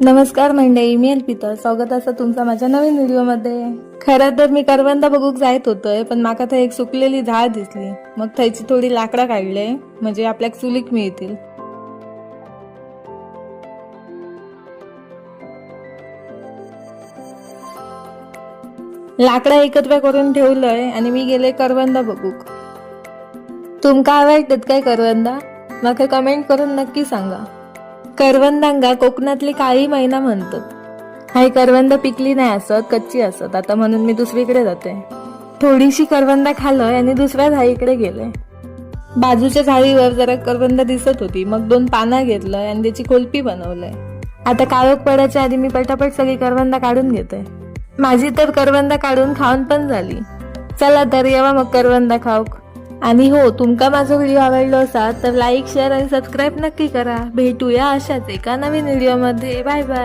नमस्कार मंडळी मी अल्पिता. स्वागत असं तुमचा माझ्या नवीन व्हिडिओमध्ये. खरं तर मी करवंदा बघूक जायत होतोय पण माका थंय एक सुकलेली झाड दिसली. मग थंयची थोडी लाकडं काढले म्हणजे आपल्याक चुलीक मिळतील. लाकडा एकत्र करून ठेवलंय आणि मी गेले करवंदा बघूक. तुमका आवडतात काय करवंदा? माका कमेंट करून नक्की सांगा. करवंदांगा कोकणातली काळी मैना म्हणतात. काही करवंद पिकली नाही असत कच्ची असत. आता म्हणून मी दुसरीकडे जाते. थोडीशी करवंदा खाल्लं आणि दुसऱ्या झाडीकडे गेले. बाजूच्या झाडीवर जरा करवंद दिसत होती. मग दोन पानं घेतलं आणि त्याची कोलपी बनवलंय. आता काळोख पडायच्या आधी मी पटापट सगळी करवंदा काढून घेते. माझी तर करवंदा काढून खाऊन पण झाली. चला तर येवा मग करवंदा खाऊक. आणि हो तुमका माझा व्हिडिओ आवडलो असा तर लाईक शेअर आणि सबस्क्राईब नक्की करा. भेटूया अशाच एका नवीन व्हिडिओमध्ये बाय बाय